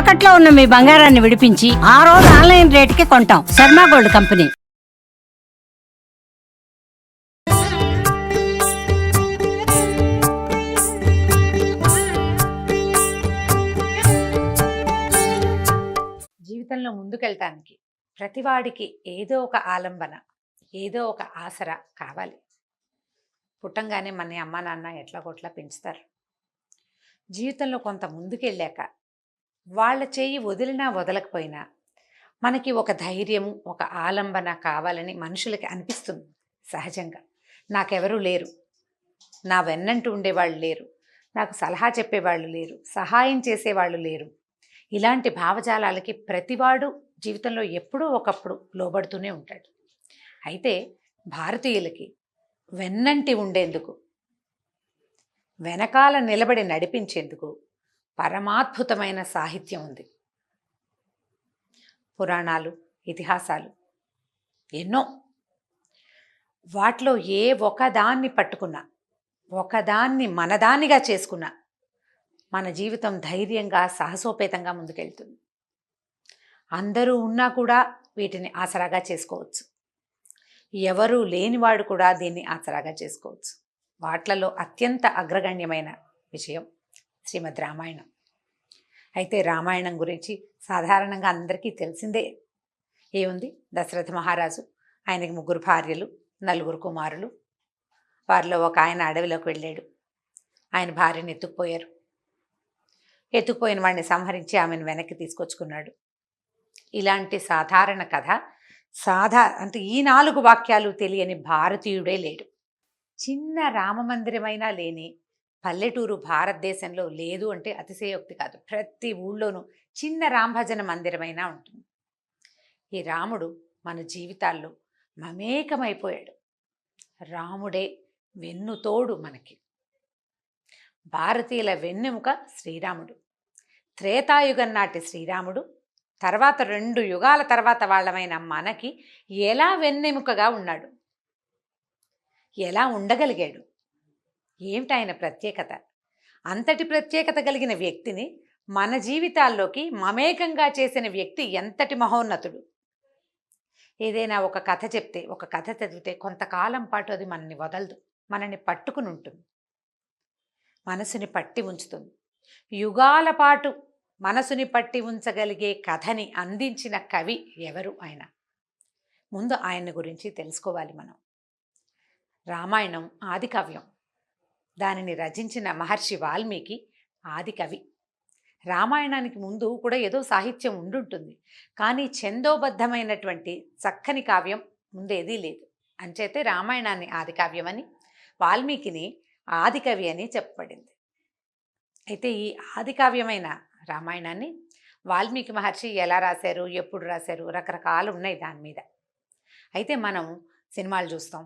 తాకట్లో ఉన్న మీ బంగారాన్ని విడిపించి ఆ రోజు ఆన్లైన్ రేటుకి కొంటాం. Sharma gold company. జీవితంలో ముందుకెళ్ళటానికి ప్రతివాడికి ఏదో ఒక ఆలంబన ఏదో ఒక ఆసరా కావాలి. పుట్టంగానే మన అమ్మ నాన్న ఎట్లా కొట్లా పెంచుతారు? జీవితంలో కొంత ముందుకెళ్ళాక వాళ్ళ చేయి వదిలినా వదలకపోయినా మనకి ఒక ధైర్యం ఒక ఆలంబన కావాలని మనుషులకి అనిపిస్తుంది సహజంగా. నాకెవరూ లేరు. నా వెన్నంటూ ఉండేవాళ్ళు లేరు. నాకు సలహా చెప్పేవాళ్ళు లేరు. సహాయం చేసేవాళ్ళు లేరు. ఇలాంటి భావజాలాలకి ప్రతివాడు జీవితంలో ఎప్పుడూ ఒకప్పుడు లోబడుతూనే ఉంటాడు. అయితే భారతీయులకి వెన్నంటి ఉండేందుకు వెనకాల నిలబడి నడిపించేందుకు పరమాద్భుతమైన సాహిత్యం ఉంది. పురాణాలు ఇతిహాసాలు ఎన్నో. వాటిలో ఏ ఒకదాన్ని పట్టుకున్నా ఒకదాన్ని మనదానిగా చేసుకున్నా మన జీవితం ధైర్యంగా సాహసోపేతంగా ముందుకెళ్తుంది. అందరూ ఉన్నా కూడా వీటిని ఆసరాగా చేసుకోవచ్చు. ఎవరూ లేనివాడు కూడా దీన్ని ఆసరాగా చేసుకోవచ్చు. వాట్లలో అత్యంత అగ్రగణ్యమైన విషయం శ్రీమద్ రామాయణం. అయితే రామాయణం గురించి సాధారణంగా అందరికీ తెలిసిందే. ఏముంది? దశరథ మహారాజు ఆయనకి ముగ్గురు భార్యలు నలుగురు కుమారులు. వారిలో ఒక ఆయన అడవిలోకి వెళ్ళాడు. ఆయన భార్యను ఎత్తుకుపోయారు. ఎత్తుకుపోయిన వాడిని సంహరించి ఆమెను వెనక్కి తీసుకొచ్చుకున్నాడు. ఇలాంటి సాధారణ కథ సాధా అంటే ఈ నాలుగు వాక్యాలు తెలియని భారతీయుడే లేడు. చిన్న రామమందిరమైనా లేని పల్లెటూరు భారతదేశంలో లేదు అంటే అతిశయోక్తి కాదు. ప్రతి ఊళ్ళోనూ చిన్న రామభజన మందిరమైనా ఉంటుంది. ఈ రాముడు మన జీవితాల్లో మమేకమైపోయాడు. రాముడే వెన్నుతోడు మనకి. భారతీయుల వెన్నెముక శ్రీరాముడు. త్రేతాయుగం నాటి శ్రీరాముడు. తర్వాత రెండు యుగాల తర్వాత వాళ్ళమైన మనకి ఎలా వెన్నెముకగా ఉన్నాడు? ఎలా ఉండగలిగాడు? ఏమిటి ఆయన ప్రత్యేకత? అంతటి ప్రత్యేకత కలిగిన వ్యక్తిని మన జీవితాల్లోకి మమేకంగా చేసిన వ్యక్తి ఎంతటి మహోన్నతుడు? ఏదైనా ఒక కథ చెప్తే ఒక కథ చదివితే కొంతకాలం పాటు అది మనని వదలదు మనని పట్టుకుని ఉంటుంది. మనసుని పట్టి ఉంచుతుంది. యుగాల పాటు మనసుని పట్టి ఉంచగలిగే కథని అందించిన కవి ఎవరు ఆయన? ముందు ఆయన గురించి తెలుసుకోవాలి మనం. రామాయణం ఆది కావ్యం. దానిని రచించిన మహర్షి వాల్మీకి ఆది కవి. రామాయణానికి ముందు కూడా ఏదో సాహిత్యం ఉండుంటుంది. కానీ ఛందోబద్ధమైనటువంటి చక్కని కావ్యం ముందేదీ లేదు. అంచేతే రామాయణాన్ని ఆది కావ్యమని వాల్మీకిని ఆది కవి అని చెప్పబడింది. అయితే ఈ ఆది కావ్యమైన రామాయణాన్ని వాల్మీకి మహర్షి ఎలా రాశారు ఎప్పుడు రాశారు రకరకాలు ఉన్నాయి దాని మీద. అయితే మనం సినిమాలు చూస్తాం.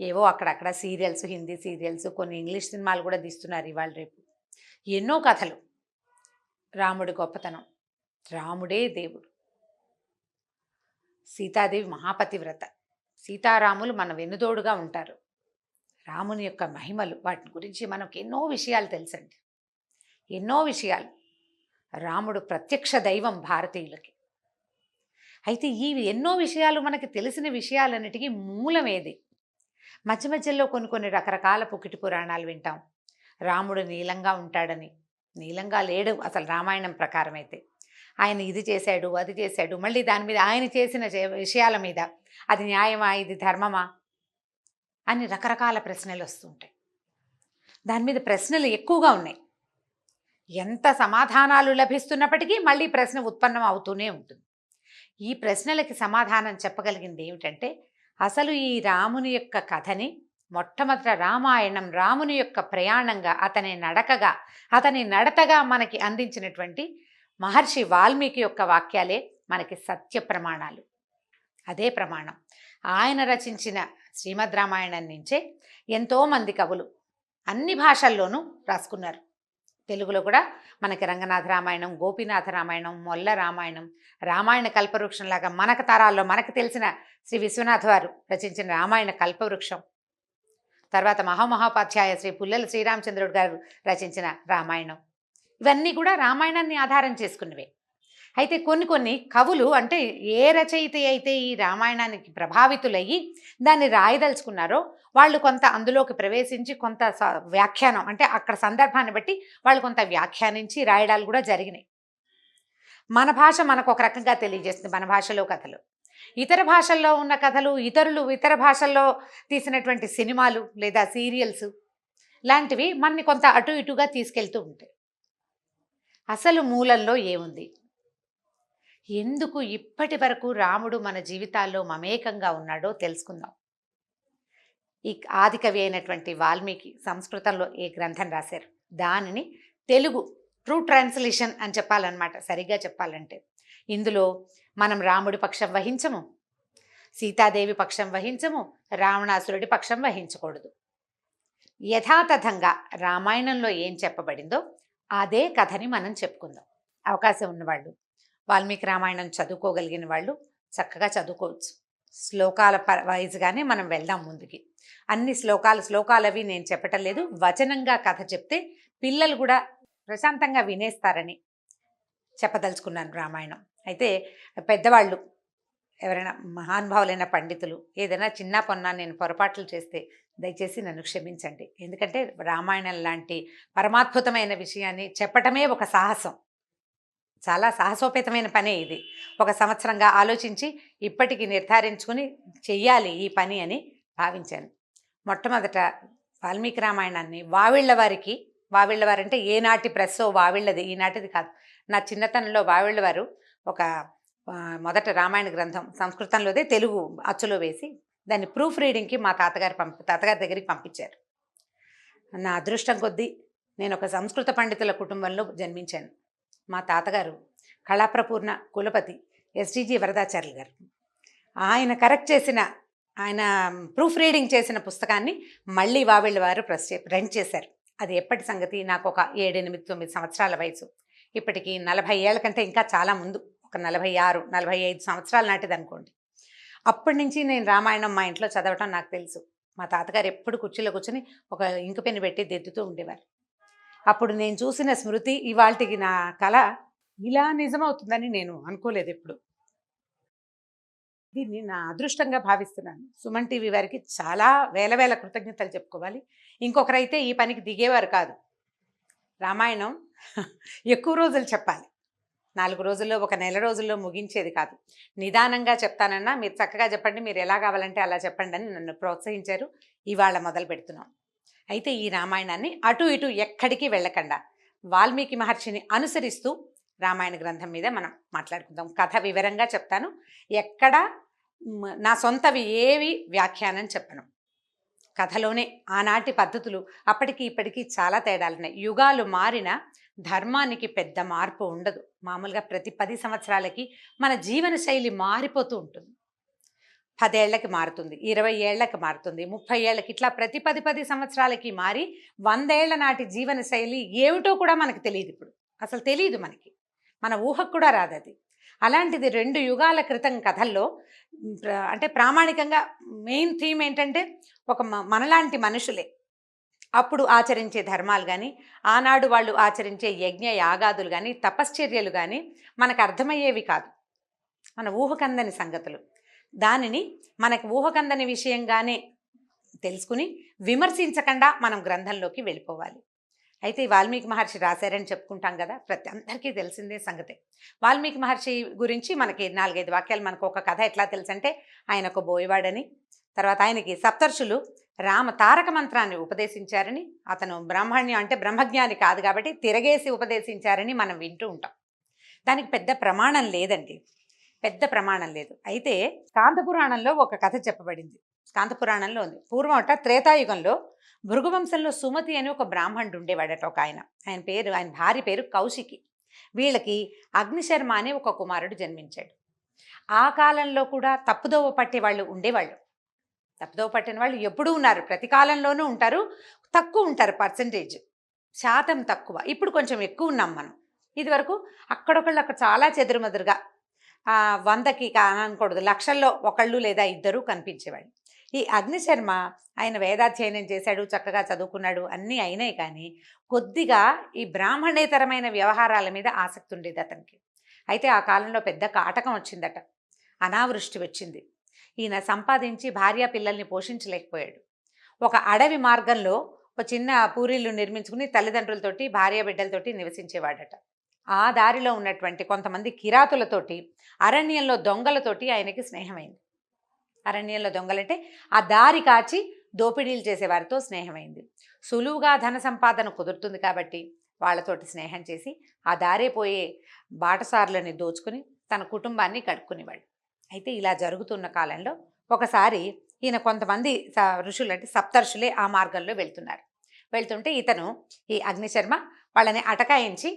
ఏవో అక్కడక్కడ సీరియల్స్ హిందీ సీరియల్స్ కొన్ని ఇంగ్లీష్ సినిమాలు కూడా తీస్తున్నారు ఇవాళ రేపు. ఎన్నో కథలు. రాముడి గొప్పతనం. రాముడే దేవుడు. సీతాదేవి మహాపతివ్రత. సీతారాములు మన వెన్నుదోడుగా ఉంటారు. రాముని యొక్క మహిమలు వాటి గురించి మనకు ఎన్నో విషయాలు తెలుసండి. ఎన్నో విషయాలు. రాముడు ప్రత్యక్ష దైవం భారతీయులకి. అయితే ఈ ఎన్నో విషయాలు మనకి తెలిసిన విషయాలన్నిటికీ మూలం ఏది మధ్య మధ్యలో కొన్ని కొన్ని రకరకాల పుకిటి పురాణాలు వింటాం. రాముడు నీలంగా ఉంటాడని. నీలంగా లేడు అసలు రామాయణం ప్రకారం అయితే ఆయన ఇది చేశాడు అది చేశాడు మళ్ళీ దాని మీద ఆయన చేసిన చే- విషయాల మీద అది న్యాయమా ఇది ధర్మమా అని రకరకాల ప్రశ్నలు వస్తుంటాయి దాని మీద ప్రశ్నలు ఎక్కువగా ఉన్నాయి. ఎంత సమాధానాలు లభిస్తున్నప్పటికీ మళ్ళీ ప్రశ్న ఉత్పన్నం అవుతూనే ఉంటుంది. ఈ ప్రశ్నలకి సమాధానం చెప్పగలిగింది ఏమిటంటే అసలు ఈ రాముని యొక్క కథని మొట్టమొదట రామాయణం రాముని యొక్క ప్రయాణంగా అతని నడకగా అతని నడతగా మనకి అందించినటువంటి మహర్షి వాల్మీకి యొక్క వాక్యాలే మనకి సత్య ప్రమాణాలు. అదే ప్రమాణం. ఆయన రచించిన శ్రీమద్ రామాయణం నుంచే ఎంతోమంది కవులు అన్ని భాషల్లోనూ రాసుకున్నారు. తెలుగులో కూడా మనకి రంగనాథ రామాయణం గోపీనాథ రామాయణం మొల్ల రామాయణం రామాయణ కల్పవృక్షంలాగా మనకు తరాల్లో మనకు తెలిసిన శ్రీ విశ్వనాథ్ వారు రచించిన రామాయణ కల్పవృక్షం. తర్వాత మహామహోపాధ్యాయ శ్రీ పుల్లెల శ్రీరామచంద్రుడు గారు రచించిన రామాయణం. ఇవన్నీ కూడా రామాయణాన్ని ఆధారం చేసుకున్నవే. అయితే కొన్ని కొన్ని కవులు అంటే ఏ రచయిత అయితే ఈ రామాయణానికి ప్రభావితులయ్యి దాన్ని రాయదలుచుకున్నారో వాళ్ళు కొంత అందులోకి ప్రవేశించి కొంత వ్యాఖ్యానం అంటే అక్కడ సందర్భాన్ని బట్టి వాళ్ళు కొంత వ్యాఖ్యానించి రాయడాలు కూడా జరిగినాయి. మన భాష మనకు ఒక రకంగా తెలియజేస్తుంది మన భాషలో కథలు. ఇతర భాషల్లో ఉన్న కథలు ఇతరులు ఇతర భాషల్లో తీసినటువంటి సినిమాలు లేదా సీరియల్స్ లాంటివి మనని కొంత అటు ఇటుగా తీసుకెళ్తూ ఉంటాయి. అసలు మూలంలో ఏముంది? ఎందుకు ఇప్పటి వరకు రాముడు మన జీవితాల్లో మమేకంగా ఉన్నాడో తెలుసుకుందాం. ఈ ఆది కవి అయినటువంటి వాల్మీకి సంస్కృతంలో ఏ గ్రంథం రాశారు? దానిని తెలుగు ట్రూ ట్రాన్స్లేషన్ అని చెప్పాలన్నమాట సరిగ్గా చెప్పాలంటే. ఇందులో మనం రాముడి పక్షం వహించము సీతాదేవి పక్షం వహించము రావణాసురుడి పక్షం వహించకూడదు. యథాతథంగా రామాయణంలో ఏం చెప్పబడిందో అదే కథని మనం చెప్పుకుందాం. అవకాశం ఉన్నవాళ్ళు వాల్మీకి రామాయణం చదువుకోగలిగిన వాళ్ళు చక్కగా చదువుకోవచ్చు. శ్లోకాల ప వైజ్గానే మనం వెళ్దాం ముందుకి. అన్ని శ్లోకాలు శ్లోకాలు అవి నేను చెప్పటం లేదు. వచనంగా కథ చెప్తే పిల్లలు కూడా ప్రశాంతంగా వినేస్తారని చెప్పదలుచుకున్నాను రామాయణం. అయితే పెద్దవాళ్ళు ఎవరైనా మహానుభావులైన పండితులు ఏదైనా చిన్న పొన్న నేను పొరపాట్లు చేస్తే దయచేసి నన్ను క్షమించండి. ఎందుకంటే రామాయణం లాంటి పరమాద్భుతమైన విషయాన్ని చెప్పటమే ఒక సాహసం. చాలా సాహసోపేతమైన పనే ఇది. ఒక సంవత్సరంగా ఆలోచించి ఇప్పటికి నిర్ధారించుకుని చెయ్యాలి ఈ పని అని భావించాను. మొట్టమొదట వాల్మీకి రామాయణాన్ని వావిళ్ళ వారికి వారు అంటే ఏనాటి ప్రెస్సో వావిళ్ళది ఈనాటిది కాదు. నా చిన్నతనంలో వావిళ్ళ వారు ఒక మొదట రామాయణ గ్రంథం సంస్కృతంలోదే తెలుగు అచ్చులో వేసి దాన్ని ప్రూఫ్ రీడింగ్కి మా తాతగారు పంపి తాతగారి దగ్గరికి పంపించారు. నా అదృష్టం కొద్దీ నేను ఒక సంస్కృత పండితుల కుటుంబంలో జన్మించాను. మా తాతగారు కళాప్రపూర్ణ కులపతి ఎస్డిజి వరదాచార్యులు గారు. ఆయన కరెక్ట్ చేసిన ఆయన ప్రూఫ్ రీడింగ్ చేసిన పుస్తకాన్ని మళ్ళీ వావిళ్ళ వారు ప్రెస్ ప్రింట్ చేశారు. అది ఎప్పటి సంగతి? నాకు ఒక ఏడెనిమిది తొమ్మిది సంవత్సరాల వయసు. ఇప్పటికి నలభై ఏళ్ళ కంటే ఇంకా చాలా ముందు. ఒక నలభై ఆరు నలభై ఐదు సంవత్సరాల నాటిది అనుకోండి. అప్పటి నుంచి నేను రామాయణం మా ఇంట్లో చదవటం నాకు తెలుసు. మా తాతగారు ఎప్పుడు కుర్చీలో కూర్చొని ఒక ఇంకు పెన్ను పెట్టి దిద్దుతూ ఉండేవారు. అప్పుడు నేను చూసిన స్మృతి ఇవాళకి నా కళ ఇలా నిజమవుతుందని నేను అనుకోలేదు ఎప్పుడు. దీన్ని నా అదృష్టంగా భావిస్తున్నాను. సుమన్ టీవీ వారికి చాలా వేల వేల కృతజ్ఞతలు చెప్పుకోవాలి. ఇంకొకరైతే ఈ పనికి దిగేవారు కాదు. రామాయణం ఎక్కువ రోజులు చెప్పాలి. నాలుగు రోజుల్లో ఒక నెల రోజుల్లో ముగించేది కాదు. నిదానంగా చెప్తానన్నా మీరు చక్కగా చెప్పండి మీరు ఎలా కావాలంటే అలా చెప్పండి అని నన్ను ప్రోత్సహించారు. ఇవాళ మొదలు పెడుతున్నాం. అయితే ఈ రామాయణాన్ని అటు ఇటు ఎక్కడికి వెళ్ళకుండా? వాల్మీకి మహర్షిని అనుసరిస్తూ రామాయణ గ్రంథం మీద మనం మాట్లాడుకుందాం. కథ వివరంగా చెప్తాను. ఎక్కడ నా సొంతవి ఏవి వ్యాఖ్యానం చెప్పను. కథలోనే ఆనాటి పద్ధతులు అప్పటికి ఇప్పటికీ చాలా తేడాలున్నాయి యుగాలు మారిన ధర్మానికి పెద్ద మార్పు ఉండదు. మామూలుగా ప్రతి పది సంవత్సరాలకి మన జీవన శైలి మారిపోతూ ఉంటుంది. పదేళ్ళకి మారుతుంది ఇరవై ఏళ్ళకి మారుతుంది ముప్పై ఏళ్ళకి ఇట్లా ప్రతి పది పది సంవత్సరాలకి మారి వందేళ్ళ నాటి జీవన శైలి ఏమిటో కూడా మనకు తెలియదు ఇప్పుడు. అసలు తెలియదు మనకి. మన ఊహకు కూడా రాదు అది అలాంటిది రెండు యుగాల క్రితం కథల్లో అంటే ప్రామాణికంగా మెయిన్ థీమ్ ఏంటంటే ఒక మనలాంటి మనుషులే. అప్పుడు ఆచరించే ధర్మాలు కానీ ఆనాడు వాళ్ళు ఆచరించే యజ్ఞ యాగాదులు కానీ తపశ్చర్యలు కానీ మనకు అర్థమయ్యేవి కాదు. మన ఊహకందని సంగతులు. దానిని మనకు ఊహకందని విషయంగానే తెలుసుకుని విమర్శించకుండా మనం గ్రంథంలోకి వెళ్ళిపోవాలి. అయితే వాల్మీకి మహర్షి రాశారని చెప్పుకుంటాం కదా ప్రతి అందరికీ తెలిసిందే సంగతే. వాల్మీకి మహర్షి గురించి మనకి నాలుగైదు వాక్యాలు మనకు ఒక కథ ఎట్లా తెలుసంటే ఆయన ఒక బోయవాడని తర్వాత ఆయనకి సప్తర్షులు రామ తారక మంత్రాన్ని ఉపదేశించారని అతను బ్రాహ్మణ్యం అంటే బ్రహ్మజ్ఞాని కాదు కాబట్టి తిరగేసి ఉపదేశించారని మనం వింటూ ఉంటాం. దానికి పెద్ద ప్రమాణం లేదండి. పెద్ద ప్రమాణం లేదు. అయితే కాంతపురాణంలో ఒక కథ చెప్పబడింది. కాంతపురాణంలో ఉంది. పూర్వమట త్రేతాయుగంలో భృగువంశంలో సుమతి అని ఒక బ్రాహ్మణుడు ఉండేవాడట ఒక ఆయన. ఆయన పేరు ఆయన భార్య పేరు కౌశికి. వీళ్ళకి అగ్నిశర్మ అనే ఒక కుమారుడు జన్మించాడు. ఆ కాలంలో కూడా తప్పుదోవ పట్టే వాళ్ళు ఉండేవాళ్ళు. తప్పుదోవ పట్టిన వాళ్ళు ఎప్పుడూ ఉన్నారు. ప్రతి కాలంలోనూ ఉంటారు. తక్కువ ఉంటారు పర్సంటేజ్. శాతం తక్కువ. ఇప్పుడు కొంచెం ఎక్కువ ఉన్నాం మనం. ఇదివరకు అక్కడొకళ్ళు అక్కడ చాలా చెదురుమదురుగా వందకి అనకూడదు. లక్షల్లో ఒకళ్ళు లేదా ఇద్దరు కనిపించేవాళ్ళు. ఈ అగ్నిశర్మ ఆయన వేదాధ్యయనం చేశాడు చక్కగా చదువుకున్నాడు అన్నీ అయినాయి కానీ కొద్దిగా ఈ బ్రాహ్మణేతరమైన వ్యవహారాల మీద ఆసక్తి ఉండేది అతనికి. అయితే ఆ కాలంలో పెద్ద కాటకం వచ్చిందట. అనావృష్టి వచ్చింది. ఈయన సంపాదించి భార్య పిల్లల్ని పోషించలేకపోయాడు. ఒక అడవి మార్గంలో ఒక చిన్న పూరీలు నిర్మించుకుని తల్లిదండ్రులతోటి భార్య బిడ్డలతోటి నివసించేవాడట. ఆ దారిలో ఉన్నటువంటి కొంతమంది కిరాతులతోటి అరణ్యంలో దొంగలతోటి ఆయనకి స్నేహమైంది. అరణ్యంలో దొంగలంటే ఆ దారి కాచి దోపిడీలు చేసేవారితో స్నేహమైంది. సులువుగా ధన సంపాదన కుదురుతుంది కాబట్టి వాళ్ళతోటి స్నేహం చేసి ఆ దారే పోయే బాటసారులని దోచుకుని తన కుటుంబాన్ని కడుక్కునేవాడు అయితే ఇలా జరుగుతున్న కాలంలో ఒకసారి ఈయన కొంతమంది స- ఋషులు అంటే సప్తర్షులే ఆ మార్గంలో వెళ్తున్నారు. వెళ్తుంటే ఇతను ఈ అగ్నిశర్మ వాళ్ళని అటకాయించి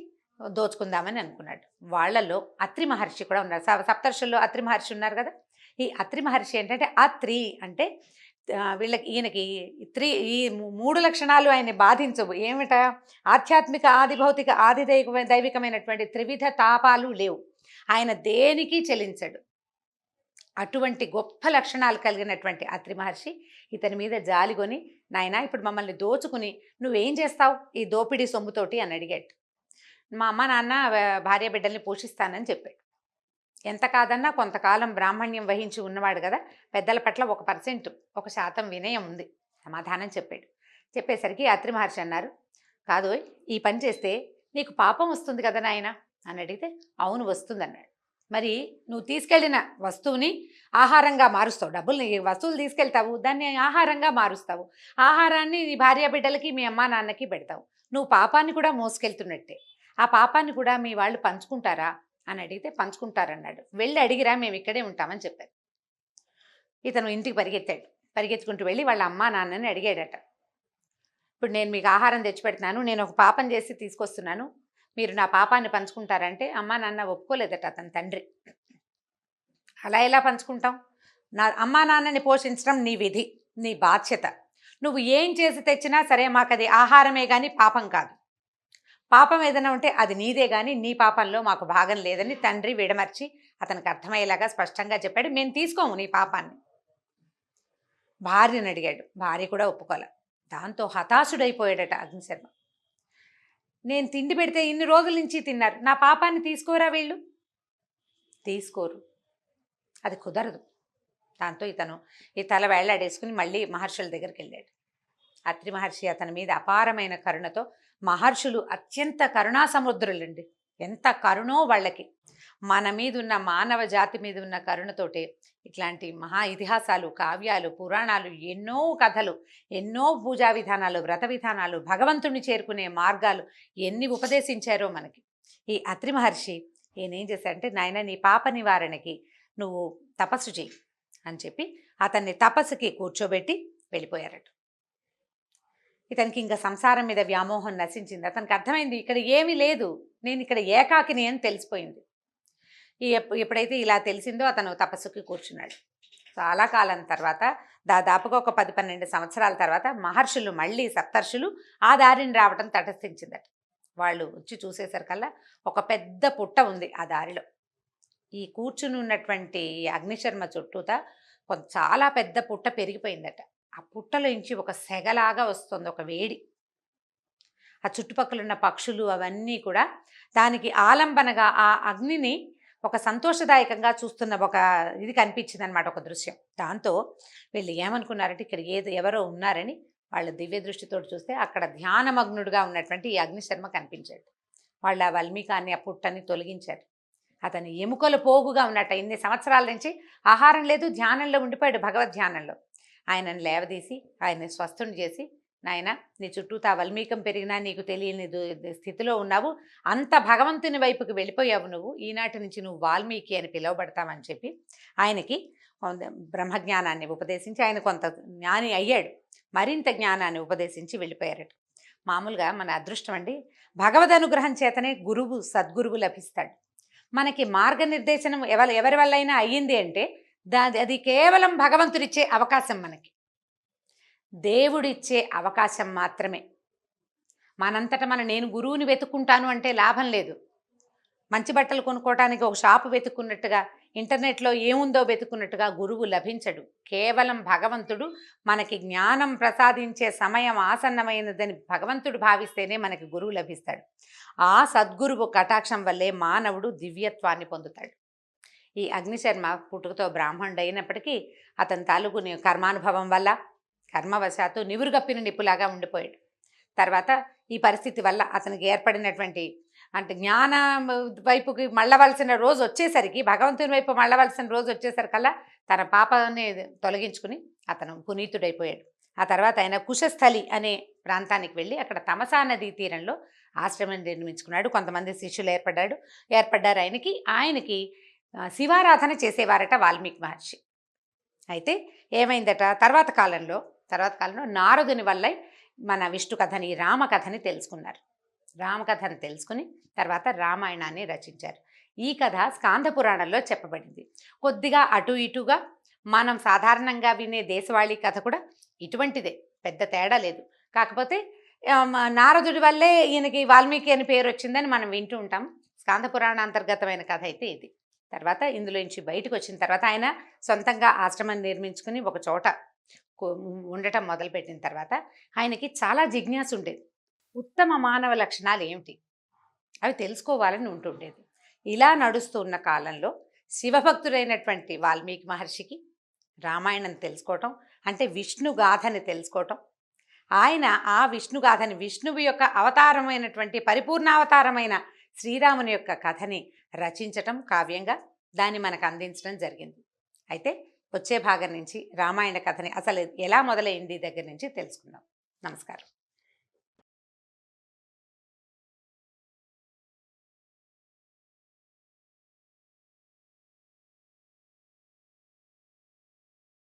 దోచుకుందామని అనుకున్నాడు. వాళ్ళల్లో అత్రి మహర్షి కూడా ఉన్నారు. స- సప్తర్షుల్లో అత్రి మహర్షి ఉన్నారు కదా? ఈ అత్రి మహర్షి ఏంటంటే అత్రి అంటే వీళ్ళకి ఈయనకి త్రి ఈ మూడు లక్షణాలు ఆయన్ని బాధించవు. ఏమిట? ఆధ్యాత్మిక ఆది భౌతిక ఆది దైవ దైవికమైనటువంటి త్రివిధ తాపాలు లేవు. ఆయన దేనికి చెలించడు. అటువంటి గొప్ప లక్షణాలు కలిగినటువంటి అత్రి మహర్షి ఇతని మీద జాలిగొని నాయనా ఇప్పుడు మమ్మల్ని దోచుకుని నువ్వేం చేస్తావు? ఈ దోపిడీ సొమ్ముతోటి అని అడిగాడు. మా అమ్మ నాన్న భార్య బిడ్డల్ని పోషిస్తానని చెప్పాడు. ఎంత కాదన్నా కొంతకాలం బ్రాహ్మణ్యం వహించి ఉన్నవాడు కదా పెద్దల పట్ల ఒక పర్సెంట్ ఒక శాతం వినయం ఉంది సమాధానం చెప్పాడు. చెప్పేసరికి అత్రి మహర్షి అన్నారు కాదు ఈ పని చేస్తే నీకు పాపం వస్తుంది కదా నాయన? అని అడిగితే అవును వస్తుంది అన్నాడు. మరి నువ్వు తీసుకెళ్ళిన వస్తువుని ఆహారంగా మారుస్తావు డబ్బులు నీ వస్తువులు తీసుకెళ్తావు దాన్ని ఆహారంగా మారుస్తావు. ఆహారాన్ని నీ భార్య బిడ్డలకి మీ అమ్మా నాన్నకి పెడతావు. నువ్వు పాపాన్ని కూడా మోసుకెళ్తున్నట్టే. ఆ పాపాన్ని కూడా మీ వాళ్ళు పంచుకుంటారా? అని అడిగితే పంచుకుంటారన్నాడు. వెళ్ళి అడిగిరా మేము ఇక్కడే ఉంటామని చెప్పారు. ఇతను ఇంటికి పరిగెత్తాడు. పరిగెత్తుకుంటూ వెళ్ళి వాళ్ళ అమ్మా నాన్నని అడిగాడట. ఇప్పుడు నేను మీకు ఆహారం తెచ్చిపెడుతున్నాను నేను ఒక పాపం చేసి తీసుకొస్తున్నాను. మీరు నా పాపాన్ని పంచుకుంటారంటే అమ్మా నాన్న ఒప్పుకోలేదట అతని తండ్రి. అలా ఎలా పంచుకుంటాం? నా అమ్మా నాన్నని పోషించడం నీ విధి నీ బాధ్యత. నువ్వు ఏం చేసి తెచ్చినా సరే మాకు అది ఆహారమే కానీ పాపం కాదు. పాపం ఏదైనా ఉంటే అది నీదే కానీ నీ పాపంలో మాకు భాగం లేదని తండ్రి విడమర్చి అతనికి అర్థమయ్యేలాగా స్పష్టంగా చెప్పాడు. మేము తీసుకోము నీ పాపాన్ని. భార్యను అడిగాడు. భార్య కూడా ఒప్పుకోలే. దాంతో హతాశుడైపోయాడట అగ్నిశర్మ నేను తిండి పెడితే ఇన్ని రోజుల నుంచి తిన్నారు. నా పాపాన్ని తీసుకోరా వీళ్ళు? తీసుకోరు. అది కుదరదు. దాంతో ఇతను ఈ తల వేళ్ళాడేసుకుని మళ్ళీ మహర్షుల దగ్గరికి వెళ్ళాడు. అత్రి మహర్షి అతని మీద అపారమైన కరుణతో మహర్షులు అత్యంత కరుణా సముద్రులండి. ఎంత కరుణో వాళ్ళకి. మన మీద ఉన్న మానవ జాతి మీద ఉన్న కరుణతోటే ఇట్లాంటి మహా ఇతిహాసాలు కావ్యాలు పురాణాలు ఎన్నో కథలు ఎన్నో పూజా విధానాలు వ్రత విధానాలు భగవంతుణ్ణి చేరుకునే మార్గాలు ఎన్ని ఉపదేశించారో మనకి. ఈ అత్రి మహర్షి ఈయనేం చేశాడంటే నాయన నీ పాప నివారణకి నువ్వు తపస్సు చెయ్యి అని చెప్పి అతన్ని తపస్సుకి కూర్చోబెట్టి వెళ్ళిపోయారట. ఇతనికి ఇంకా సంసారం మీద వ్యామోహం నశించింది. అతనికి అర్థమైంది ఇక్కడ ఏమీ లేదు. నేను ఇక్కడ ఏకాకిని అని తెలిసిపోయింది. ఈ ఎప్పుడైతే ఇలా తెలిసిందో అతను తపస్సుకి కూర్చున్నాడు. చాలా కాలం తర్వాత దాదాపుగా ఒక పది పన్నెండు సంవత్సరాల తర్వాత మహర్షులు మళ్ళీ సప్తర్షులు ఆ దారిని రావటం తటస్థించిందట. వాళ్ళు వచ్చి చూసేసరికల్లా ఒక పెద్ద పుట్ట ఉంది ఆ దారిలో. ఈ కూర్చుని ఉన్నటువంటి అగ్నిశర్మ చుట్టూత కొంత చాలా పెద్ద పుట్ట పెరిగిపోయిందట. ఆ పుట్టలో నుంచి ఒక సెగలాగా వస్తుంది ఒక వేడి. ఆ చుట్టుపక్కల ఉన్న పక్షులు అవన్నీ కూడా దానికి ఆలంబనగా ఆ అగ్నిని ఒక సంతోషదాయకంగా చూస్తున్న ఒక ఇది కనిపించింది అనమాట ఒక దృశ్యం. దాంతో వీళ్ళు ఏమనుకున్నారంటే ఇక్కడ ఏదో ఎవరో ఉన్నారని వాళ్ళ దివ్య దృష్టితో చూస్తే అక్కడ ధ్యానమగ్నుడుగా ఉన్నటువంటి ఈ అగ్నిశర్మ కనిపించాడు. వాళ్ళ ఆ వల్మీకాన్ని ఆ పుట్టని తొలగించారు. అతని ఎముకలు పోగుగా ఉన్నట్ట ఇన్ని సంవత్సరాల నుంచి ఆహారం లేదు ధ్యానంలో ఉండిపోయాడు భగవద్ ధ్యానంలో ఆయనను లేవదీసి ఆయన్ని స్వస్థుని చేసి నాయన నీ చుట్టూ తా వల్మీకం పెరిగినా నీకు తెలియని స్థితిలో ఉన్నావు. అంత భగవంతుని వైపుకి వెళ్ళిపోయావు నువ్వు. ఈనాటి నుంచి నువ్వు వాల్మీకి అని పిలువబడతావని చెప్పి ఆయనకి బ్రహ్మజ్ఞానాన్ని ఉపదేశించి ఆయన కొంత జ్ఞాని అయ్యాడు. మరింత జ్ఞానాన్ని ఉపదేశించి వెళ్ళిపోయారట. మామూలుగా మన అదృష్టం అండి భగవద్ అనుగ్రహం చేతనే గురువు సద్గురువు లభిస్తాడు. మనకి మార్గనిర్దేశనం ఎవరి ఎవరి వల్ల అయినా అయ్యింది అంటే దా అది కేవలం భగవంతుడిచ్చే అవకాశం మనకి. దేవుడిచ్చే అవకాశం మాత్రమే. మనంతట మన నేను గురువుని వెతుక్కుంటాను అంటే లాభం లేదు. మంచి బట్టలు కొనుక్కోవటానికి ఒక షాపు వెతుక్కున్నట్టుగా ఇంటర్నెట్లో ఏముందో వెతుకున్నట్టుగా గురువు లభించడు. కేవలం భగవంతుడు మనకి జ్ఞానం ప్రసాదించే సమయం ఆసన్నమైనదని భగవంతుడు భావిస్తేనే మనకి గురువు లభిస్తాడు. ఆ సద్గురువు కటాక్షం వల్లే మానవుడు దివ్యత్వాన్ని పొందుతాడు. ఈ అగ్నిశర్మ పుట్టుకతో బ్రాహ్మణుడు అయినప్పటికీ అతని తాలూకు కర్మానుభవం వల్ల కర్మవశాత్తు నివురుగప్పిన నిప్పులాగా ఉండిపోయాడు. తర్వాత ఈ పరిస్థితి వల్ల అతనికి ఏర్పడినటువంటి అంటే జ్ఞాన వైపుకి మళ్ళవలసిన రోజు వచ్చేసరికి భగవంతుని వైపు మళ్ళవలసిన రోజు వచ్చేసరికల్లా తన పాపని తొలగించుకుని అతను పునీతుడైపోయాడు. ఆ తర్వాత ఆయన కుశస్థలి అనే ప్రాంతానికి వెళ్ళి అక్కడ తమసా నదీ తీరంలో ఆశ్రమం నిర్మించుకున్నాడు. కొంతమంది శిష్యులు ఏర్పడ్డాడు. ఏర్పడ్డారు. ఆయనకి ఆయనకి శివారాధన చేసేవారట వాల్మీకి మహర్షి. అయితే ఏమైందట? తర్వాత కాలంలో తర్వాత కాలంలో నారదుని వల్ల మన విష్ణు కథని రామ కథని తెలుసుకున్నారు. రామకథను తెలుసుకుని తర్వాత రామాయణాన్ని రచించారు. ఈ కథ స్కాంద పురాణంలో చెప్పబడింది. కొద్దిగా అటు ఇటుగా మనం సాధారణంగా వినే దేశవాళీ కథ కూడా ఇటువంటిదే పెద్ద తేడా లేదు. కాకపోతే నారదుడి వల్లే ఈయనకి వాల్మీకి అని పేరు వచ్చిందని మనం వింటూ ఉంటాం. స్కాంద పురాణ అంతర్గతమైన కథ అయితే ఇది. తర్వాత ఇందులో నుంచి బయటకు వచ్చిన తర్వాత ఆయన సొంతంగా ఆశ్రమం నిర్మించుకుని ఒక చోట ఉండటం మొదలుపెట్టిన తర్వాత ఆయనకి చాలా జిజ్ఞాస ఉండేది. ఉత్తమ మానవ లక్షణాలు ఏమిటి? అవి తెలుసుకోవాలని ఉంటుండేది. ఇలా నడుస్తున్న కాలంలో శివభక్తుడైనటువంటి వాల్మీకి మహర్షికి రామాయణం తెలుసుకోవటం అంటే విష్ణు గాథని తెలుసుకోవటం ఆయన ఆ విష్ణు గాథని విష్ణువు యొక్క అవతారమైనటువంటి పరిపూర్ణావతారమైన శ్రీరాముని యొక్క కథని రచించటం కావ్యంగా దాన్ని మనకు అందించడం జరిగింది. అయితే వచ్చే భాగం నుంచి రామాయణ కథని అసలు ఎలా మొదలైంది దగ్గర నుంచి తెలుసుకుందాం. నమస్కారం.